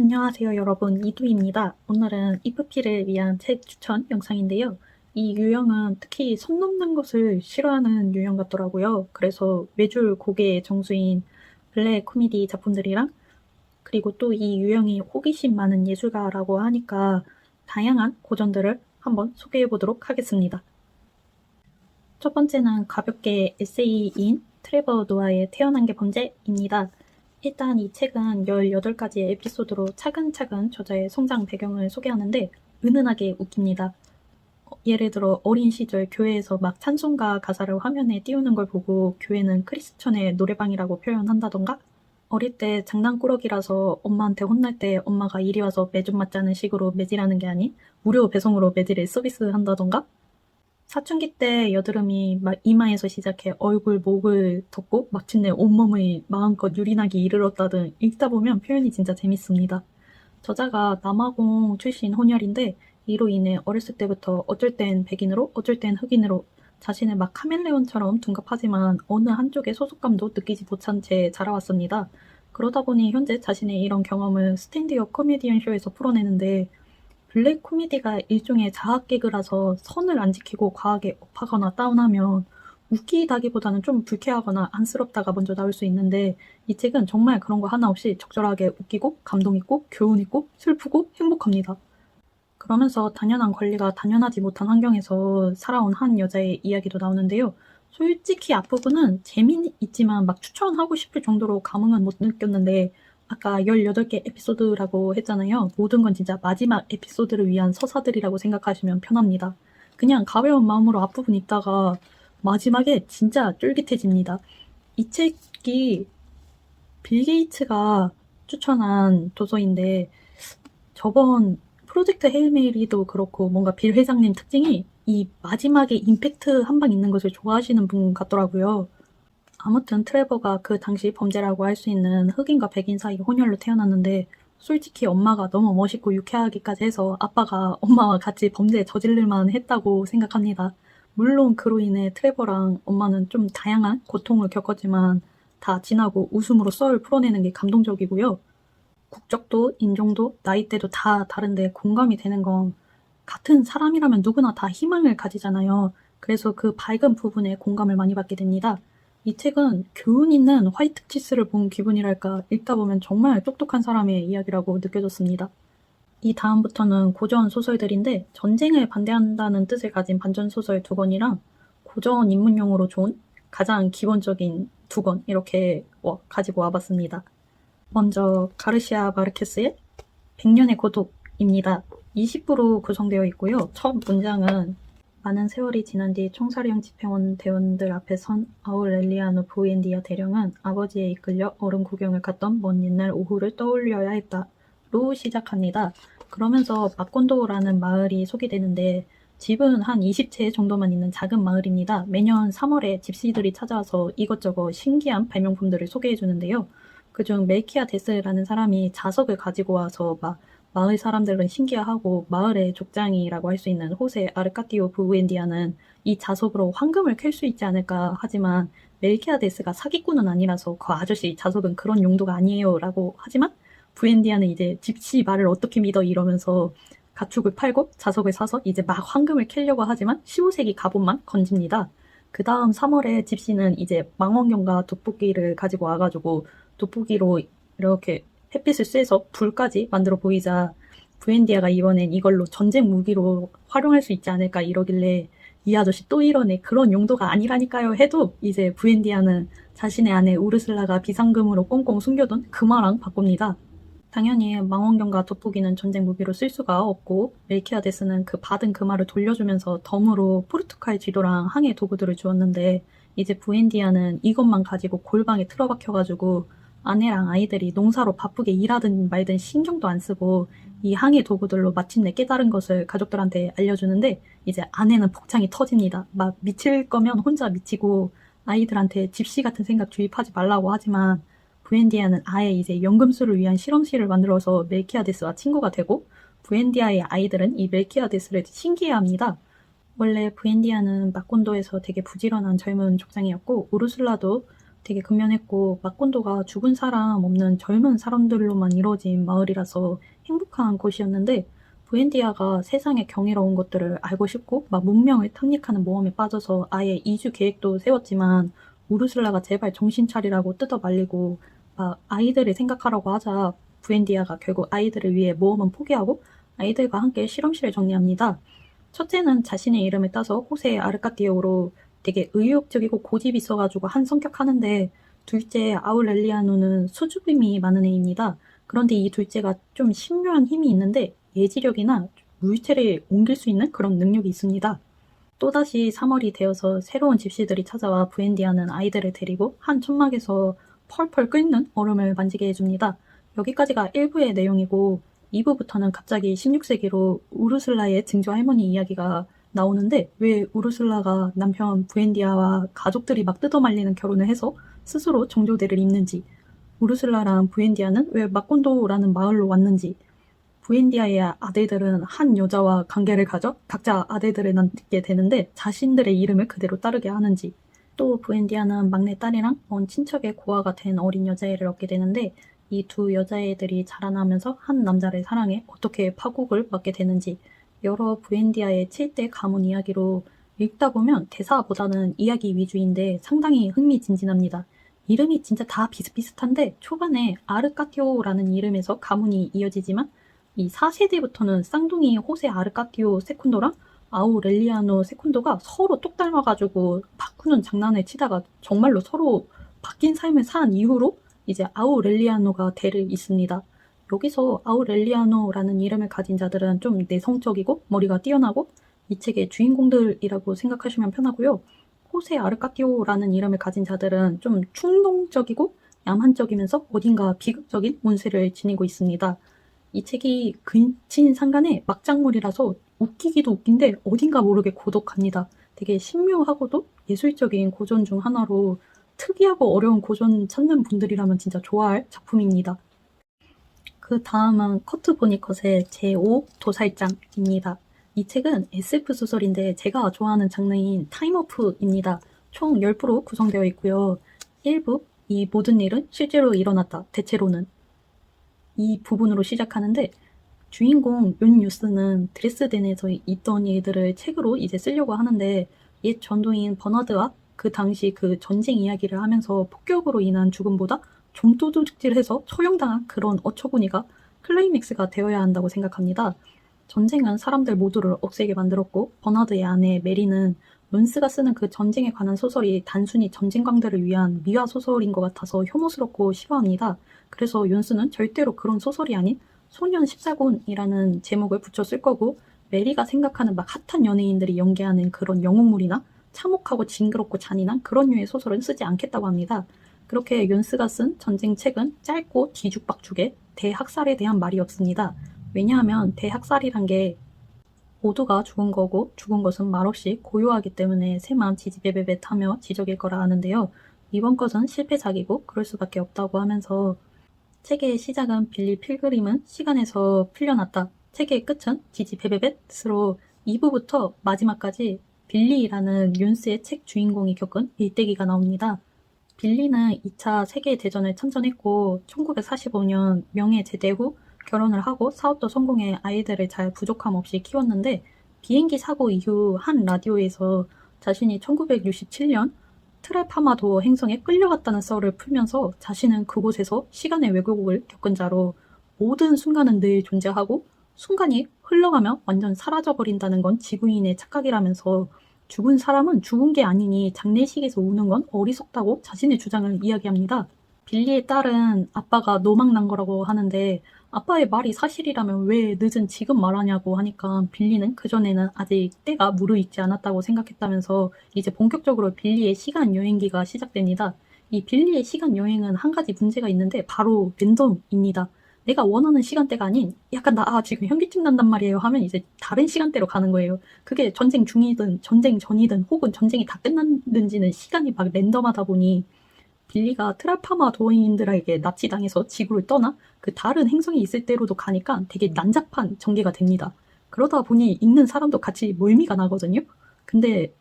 안녕하세요 여러분 이두입니다. 오늘은 이프피를 위한 책 추천 영상인데요. 이 유형은 특히 선 넘는 것을 싫어하는 유형 같더라고요. 그래서 매줄 고개의 정수인 블랙 코미디 작품들이랑 그리고 또 이 유형이 호기심 많은 예술가라고 하니까 다양한 고전들을 한번 소개해 보도록 하겠습니다. 첫 번째는 가볍게 에세이인 트레버 노아의 태어난 게 범죄입니다. 일단 이 책은 18가지의 에피소드로 차근차근 저자의 성장 배경을 소개하는데 은은하게 웃깁니다. 어, 예를 들어 어린 시절 교회에서 막 찬송가 가사를 화면에 띄우는 걸 보고 교회는 크리스천의 노래방이라고 표현한다던가 어릴 때 장난꾸러기라서 엄마한테 혼날 때 엄마가 이리 와서 매좀 맞자는 식으로 매질하는 게 아닌 무료 배송으로 매질을 서비스한다던가 사춘기 때 여드름이 막 이마에서 시작해 얼굴, 목을 덮고 마침내 온몸을 마음껏 유린하게 이르렀다 등 읽다 보면 표현이 진짜 재밌습니다. 저자가 남아공 출신 혼혈인데 이로 인해 어렸을 때부터 어쩔 땐 백인으로 어쩔 땐 흑인으로 자신을 막 카멜레온처럼 둔갑하지만 어느 한쪽의 소속감도 느끼지 못한 채 자라왔습니다. 그러다 보니 현재 자신의 이런 경험을 스탠드업 코미디언 쇼에서 풀어내는데 블랙 코미디가 일종의 자학 개그라서 선을 안 지키고 과하게 업하거나 다운하면 웃기다기보다는 좀 불쾌하거나 안쓰럽다가 먼저 나올 수 있는데 이 책은 정말 그런 거 하나 없이 적절하게 웃기고 감동 있고 교훈 있고 슬프고 행복합니다. 그러면서 당연한 권리가 당연하지 못한 환경에서 살아온 한 여자의 이야기도 나오는데요. 솔직히 앞부분은 재미있지만 막 추천하고 싶을 정도로 감흥은 못 느꼈는데 아까 18개 에피소드라고 했잖아요. 모든 건 진짜 마지막 에피소드를 위한 서사들이라고 생각하시면 편합니다. 그냥 가벼운 마음으로 앞부분 읽다가 마지막에 진짜 쫄깃해집니다. 이 책이 빌 게이츠가 추천한 도서인데 저번 프로젝트 헤일메리도 그렇고 뭔가 빌 회장님 특징이 이 마지막에 임팩트 한 방 있는 것을 좋아하시는 분 같더라고요. 아무튼 트레버가 그 당시 범죄라고 할 수 있는 흑인과 백인 사이 혼혈로 태어났는데 솔직히 엄마가 너무 멋있고 유쾌하기까지 해서 아빠가 엄마와 같이 범죄 저질릴만 했다고 생각합니다. 물론 그로 인해 트레버랑 엄마는 좀 다양한 고통을 겪었지만 다 지나고 웃음으로 썰 풀어내는 게 감동적이고요. 국적도 인종도 나이대도 다 다른데 공감이 되는 건 같은 사람이라면 누구나 다 희망을 가지잖아요. 그래서 그 밝은 부분에 공감을 많이 받게 됩니다. 이 책은 교훈 있는 화이트 치스를 본 기분이랄까 읽다 보면 정말 똑똑한 사람의 이야기라고 느껴졌습니다. 이 다음부터는 고전 소설들인데 전쟁을 반대한다는 뜻을 가진 반전 소설 두 권이랑 고전 입문용으로 좋은 가장 기본적인 두 권 이렇게 가지고 와봤습니다. 먼저 가르시아 마르케스의 100년의 고독입니다. 20부로 구성되어 있고요. 첫 문장은 많은 세월이 지난 뒤 총사령 집행원 대원들 앞에 선 아울렐리아노 부엔디아 대령은 아버지에 이끌려 얼음 구경을 갔던 먼 옛날 오후를 떠올려야 했다. 로 시작합니다. 그러면서 마콘도라는 마을이 소개되는데 집은 한 20채 정도만 있는 작은 마을입니다. 매년 3월에 집시들이 찾아와서 이것저것 신기한 발명품들을 소개해 주는데요. 그중 멜키아 데스라는 사람이 자석을 가지고 와서 막 마을 사람들은 신기해하고 마을의 족장이라고 할 수 있는 호세 아르카티오 부엔디아는 이 자석으로 황금을 캘 수 있지 않을까 하지만 멜키아데스가 사기꾼은 아니라서 그 아저씨 자석은 그런 용도가 아니에요 라고 하지만 부엔디아는 이제 집시 말을 어떻게 믿어 이러면서 가축을 팔고 자석을 사서 이제 막 황금을 캐려고 하지만 15세기 갑옷만 건집니다. 그 다음 3월에 집시는 이제 망원경과 돋보기를 가지고 와가지고 돋보기로 이렇게 햇빛을 쐬서 불까지 만들어 보이자 부엔디아가 이번엔 이걸로 전쟁 무기로 활용할 수 있지 않을까 이러길래 이 아저씨 또 이러네 그런 용도가 아니라니까요 해도 이제 부엔디아는 자신의 아내 우르슬라가 비상금으로 꽁꽁 숨겨둔 금화랑 바꿉니다. 당연히 망원경과 돋보기는 전쟁 무기로 쓸 수가 없고 멜키아데스는 그 받은 금화를 돌려주면서 덤으로 포르투갈 지도랑 항해 도구들을 주었는데 이제 부엔디아는 이것만 가지고 골방에 틀어박혀가지고 아내랑 아이들이 농사로 바쁘게 일하든 말든 신경도 안 쓰고 이 항해 도구들로 마침내 깨달은 것을 가족들한테 알려주는데 이제 아내는 복창이 터집니다. 막 미칠 거면 혼자 미치고 아이들한테 집시 같은 생각 주입하지 말라고 하지만 부엔디아는 아예 이제 연금술을 위한 실험실을 만들어서 멜키아데스와 친구가 되고 부엔디아의 아이들은 이 멜키아데스를 신기해합니다. 원래 부엔디아는 마콘도에서 되게 부지런한 젊은 족장이었고 우르슬라도 되게 근면했고 마콘도가 죽은 사람 없는 젊은 사람들로만 이루어진 마을이라서 행복한 곳이었는데 부엔디아가 세상의 경이로운 것들을 알고 싶고 막 문명을 탐닉하는 모험에 빠져서 아예 이주 계획도 세웠지만 우르슬라가 제발 정신 차리라고 뜯어 말리고 막 아이들을 생각하라고 하자 부엔디아가 결국 아이들을 위해 모험은 포기하고 아이들과 함께 실험실을 정리합니다. 첫째는 자신의 이름을 따서 호세 아르카티오로 되게 의욕적이고 고집 있어가지고 한 성격 하는데 둘째 아울렐리아노는 수줍음이 많은 애입니다. 그런데 이 둘째가 좀 신묘한 힘이 있는데 예지력이나 물체를 옮길 수 있는 그런 능력이 있습니다. 또다시 3월이 되어서 새로운 집시들이 찾아와 부엔디아는 아이들을 데리고 한 천막에서 펄펄 끓는 얼음을 만지게 해줍니다. 여기까지가 1부의 내용이고 2부부터는 갑자기 16세기로 우르슬라의 증조 할머니 이야기가 나오는데 왜 우르슬라가 남편 부엔디아와 가족들이 막 뜯어말리는 결혼을 해서 스스로 정조대를 입는지 우르슬라랑 부엔디아는 왜 마콘도라는 마을로 왔는지 부엔디아의 아들들은 한 여자와 관계를 가져 각자 아들들을 낳게 되는데 자신들의 이름을 그대로 따르게 하는지 또 부엔디아는 막내 딸이랑 먼 친척의 고아가 된 어린 여자애를 얻게 되는데 이 두 여자애들이 자라나면서 한 남자를 사랑해 어떻게 파국을 맞게 되는지 여러 부엔디아의 7대 가문 이야기로 읽다 보면 대사보다는 이야기 위주인데 상당히 흥미진진합니다. 이름이 진짜 다 비슷비슷한데 초반에 아르카티오라는 이름에서 가문이 이어지지만 이 4세대부터는 쌍둥이 호세 아르카티오 세쿤도랑 아우렐리아노 세쿤도가 서로 똑 닮아가지고 바꾸는 장난을 치다가 정말로 서로 바뀐 삶을 산 이후로 이제 아우렐리아노가 대를 잇습니다. 여기서 아우렐리아노라는 이름을 가진 자들은 좀 내성적이고 머리가 뛰어나고 이 책의 주인공들이라고 생각하시면 편하고요. 호세 아르카티오라는 이름을 가진 자들은 좀 충동적이고 야만적이면서 어딘가 비극적인 운세를 지니고 있습니다. 이 책이 근친 상간에 막장물이라서 웃기기도 웃긴데 어딘가 모르게 고독합니다. 되게 신묘하고도 예술적인 고전 중 하나로 특이하고 어려운 고전 찾는 분들이라면 진짜 좋아할 작품입니다. 그 다음은 커트 보니컷의 제5 도살장입니다. 이 책은 SF 소설인데 제가 좋아하는 장르인 타임오프입니다. 총 10부로 구성되어 있고요. 1부, 이 모든 일은 실제로 일어났다. 대체로는 이 부분으로 시작하는데 주인공 윤 뉴스는 드레스덴에서 있던 일들을 책으로 이제 쓰려고 하는데 옛 전도인 버나드와 그 당시 그 전쟁 이야기를 하면서 폭격으로 인한 죽음보다 좀도둑질해서 처형당한 그런 어처구니가 클라이맥스가 되어야 한다고 생각합니다. 전쟁은 사람들 모두를 억세게 만들었고 버나드의 아내 메리는 론스가 쓰는 그 전쟁에 관한 소설이 단순히 전쟁광들을 위한 미화 소설인 것 같아서 혐오스럽고 싫어합니다. 그래서 윤스는 절대로 그런 소설이 아닌 소년 14군이라는 제목을 쓸 거고 메리가 생각하는 막 핫한 연예인들이 연기하는 그런 영웅물이나 참혹하고 징그럽고 잔인한 그런 류의 소설은 쓰지 않겠다고 합니다. 그렇게 윤스가 쓴 전쟁 책은 짧고 뒤죽박죽에 대학살에 대한 말이 없습니다. 왜냐하면 대학살이란 게 모두가 죽은 거고 죽은 것은 말없이 고요하기 때문에 새만 지지배배벳하며 지적일 거라 하는데요. 이번 것은 실패작이고 그럴 수밖에 없다고 하면서 책의 시작은 빌리 필그림은 시간에서 풀려났다. 책의 끝은 지지배배벳으로 2부부터 마지막까지 빌리라는 윤스의 책 주인공이 겪은 일대기가 나옵니다. 빌리는 2차 세계대전을 참전했고 1945년 명예 제대 후 결혼을 하고 사업도 성공해 아이들을 잘 부족함 없이 키웠는데 비행기 사고 이후 한 라디오에서 자신이 1967년 트레파마도 행성에 끌려갔다는 썰을 풀면서 자신은 그곳에서 시간의 왜곡을 겪은 자로 모든 순간은 늘 존재하고 순간이 흘러가며 완전 사라져버린다는 건 지구인의 착각이라면서 죽은 사람은 죽은 게 아니니 장례식에서 우는 건 어리석다고 자신의 주장을 이야기합니다. 빌리의 딸은 아빠가 노망난 거라고 하는데 아빠의 말이 사실이라면 왜 늦은 지금 말하냐고 하니까 빌리는 그전에는 아직 때가 무르익지 않았다고 생각했다면서 이제 본격적으로 빌리의 시간 여행기가 시작됩니다. 이 빌리의 시간 여행은 한 가지 문제가 있는데 바로 랜덤입니다. 내가 원하는 시간대가 아닌 약간 나 아, 지금 현기증 난단 말이에요 하면 이제 다른 시간대로 가는 거예요. 그게 전쟁 중이든 전쟁 전이든 혹은 전쟁이 다 끝났는지는 시간이 막 랜덤하다 보니 빌리가 트라파마 도인들에게 납치당해서 지구를 떠나 그 다른 행성이 있을 때로도 가니까 되게 난잡한 전개가 됩니다. 그러다 보니 읽는 사람도 같이 멀미가 나거든요. 근데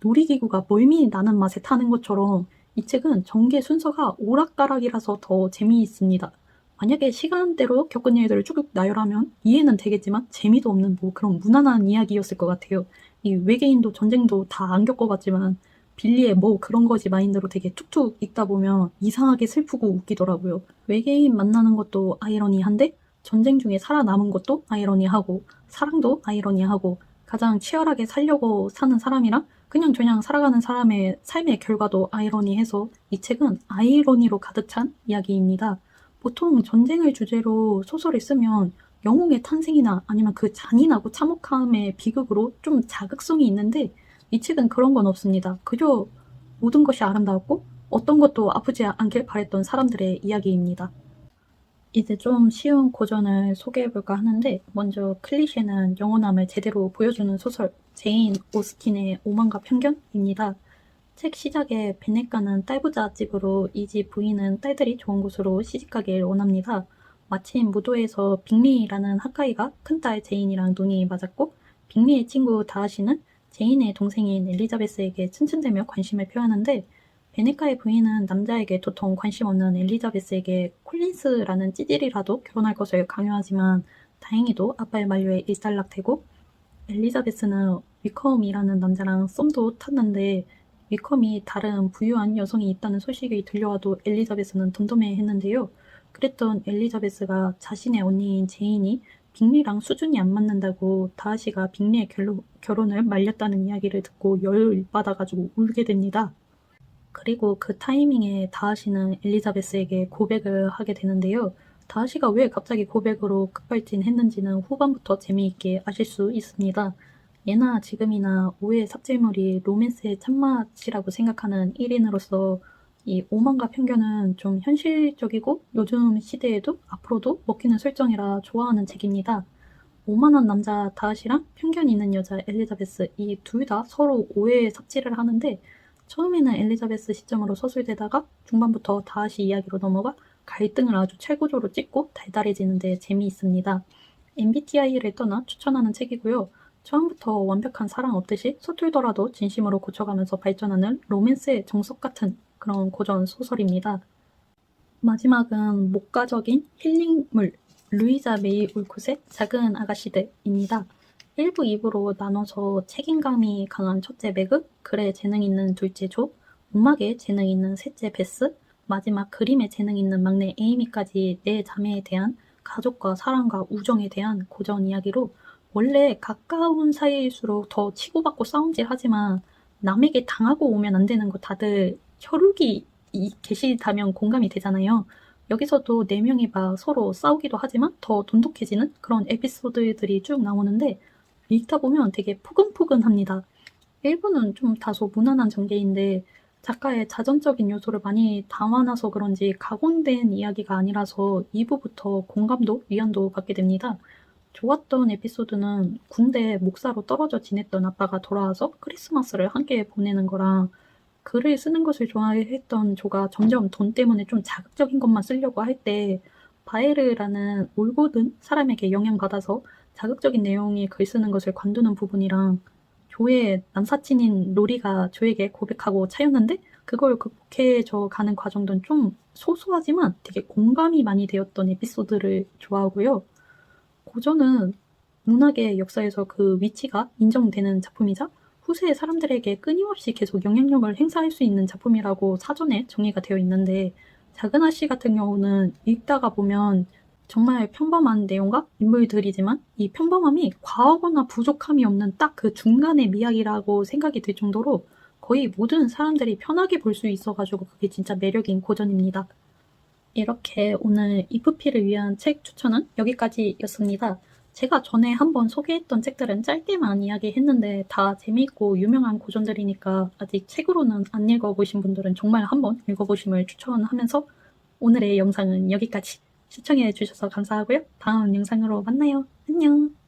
놀이기구가 멀미 나는 맛에 타는 것처럼 이 책은 전개 순서가 오락가락이라서 더 재미있습니다. 만약에 시간대로 겪은 일들을 쭉 나열하면 이해는 되겠지만 재미도 없는 뭐 그런 무난한 이야기였을 것 같아요. 이 외계인도 전쟁도 다 안 겪어봤지만 빌리의 뭐 그런 거지 마인드로 되게 툭툭 읽다 보면 이상하게 슬프고 웃기더라고요. 외계인 만나는 것도 아이러니한데 전쟁 중에 살아남은 것도 아이러니하고 사랑도 아이러니하고 가장 치열하게 살려고 사는 사람이랑 그냥 그냥 살아가는 사람의 삶의 결과도 아이러니해서 이 책은 아이러니로 가득 찬 이야기입니다. 보통 전쟁을 주제로 소설을 쓰면 영웅의 탄생이나 아니면 그 잔인하고 참혹함의 비극으로 좀 자극성이 있는데 이 책은 그런 건 없습니다. 그저 모든 것이 아름다웠고 어떤 것도 아프지 않길 바랬던 사람들의 이야기입니다. 이제 좀 쉬운 고전을 소개해볼까 하는데 먼저 클리셰는 영원함을 제대로 보여주는 소설 제인 오스틴의 오만과 편견입니다. 책 시작에 베네가는 딸부자 집으로 이 집 부인은 딸들이 좋은 곳으로 시집가길 원합니다. 마침 무도에서 빅리라는 학가이가 큰딸 제인이랑 눈이 맞았고 빅리의 친구 다하시는 제인의 동생인 엘리자베스에게 츤츤대며 관심을 표하는데 베네카의 부인은 남자에게 도통 관심 없는 엘리자베스에게 콜린스라는 찌질이라도 결혼할 것을 강요하지만 다행히도 아빠의 만류에 일단락되고 엘리자베스는 위컴이라는 남자랑 썸도 탔는데 위컴이 다른 부유한 여성이 있다는 소식이 들려와도 엘리자베스는 덤덤해했는데요. 그랬던 엘리자베스가 자신의 언니인 제인이 빅리랑 수준이 안 맞는다고 다하시가 빅리의 결로, 결혼을 말렸다는 이야기를 듣고 열받아가지고 울게 됩니다. 그리고 그 타이밍에 다하시는 엘리자베스에게 고백을 하게 되는데요. 다하시가 왜 갑자기 고백으로 급발진했는지는 후반부터 재미있게 아실 수 있습니다. 예나 지금이나 오해 삽질물이 로맨스의 참맛이라고 생각하는 1인으로서 이 오만과 편견은 좀 현실적이고 요즘 시대에도 앞으로도 먹히는 설정이라 좋아하는 책입니다. 오만한 남자 다하시랑 편견 있는 여자 엘리자베스 이 둘 다 서로 오해에 삽질을 하는데 처음에는 엘리자베스 시점으로 서술되다가 중반부터 다하시 이야기로 넘어가 갈등을 아주 최고조로 찍고 달달해지는데 재미있습니다. MBTI를 떠나 추천하는 책이고요. 처음부터 완벽한 사랑 없듯이 서툴더라도 진심으로 고쳐가면서 발전하는 로맨스의 정석 같은 그런 고전 소설입니다. 마지막은 목가적인 힐링물 루이자 메이 울콧의 작은 아가씨들입니다. 1부, 2부로 나눠서 책임감이 강한 첫째 매그, 글에 재능 있는 둘째 조, 음악에 재능 있는 셋째 베스, 마지막 그림에 재능 있는 막내 에이미까지 네 자매에 대한 가족과 사랑과 우정에 대한 고전 이야기로 원래 가까운 사이일수록 더 치고받고 싸움질 하지만 남에게 당하고 오면 안 되는 거 다들 혈육이 계시다면 공감이 되잖아요. 여기서도 네 명이 막 서로 싸우기도 하지만 더 돈독해지는 그런 에피소드들이 쭉 나오는데 읽다 보면 되게 푸근푸근합니다. 1부는 좀 다소 무난한 전개인데 작가의 자전적인 요소를 많이 담아놔서 그런지 각온된 이야기가 아니라서 2부부터 공감도, 위안도 받게 됩니다. 좋았던 에피소드는 군대 목사로 떨어져 지냈던 아빠가 돌아와서 크리스마스를 함께 보내는 거랑 글을 쓰는 것을 좋아했던 조가 점점 돈 때문에 좀 자극적인 것만 쓰려고 할 때 바에르라는 올고든 사람에게 영향받아서 자극적인 내용의 글 쓰는 것을 관두는 부분이랑 조의 남사친인 로리가 조에게 고백하고 차였는데 그걸 극복해져 가는 과정도 좀 소소하지만 되게 공감이 많이 되었던 에피소드를 좋아하고요. 고전은 문학의 역사에서 그 위치가 인정되는 작품이자 후세의 사람들에게 끊임없이 계속 영향력을 행사할 수 있는 작품이라고 사전에 정의가 되어 있는데 작은 아씨 같은 경우는 읽다가 보면 정말 평범한 내용과 인물들이지만 이 평범함이 과하거나 부족함이 없는 딱 그 중간의 미학이라고 생각이 들 정도로 거의 모든 사람들이 편하게 볼 수 있어가지고 그게 진짜 매력인 고전입니다. 이렇게 오늘 이프피를 위한 책 추천은 여기까지였습니다. 제가 전에 한번 소개했던 책들은 짧게만 이야기했는데 다 재미있고 유명한 고전들이니까 아직 책으로는 안 읽어보신 분들은 정말 한번 읽어보심을 추천하면서 오늘의 영상은 여기까지 시청해 주셔서 감사하고요. 다음 영상으로 만나요. 안녕!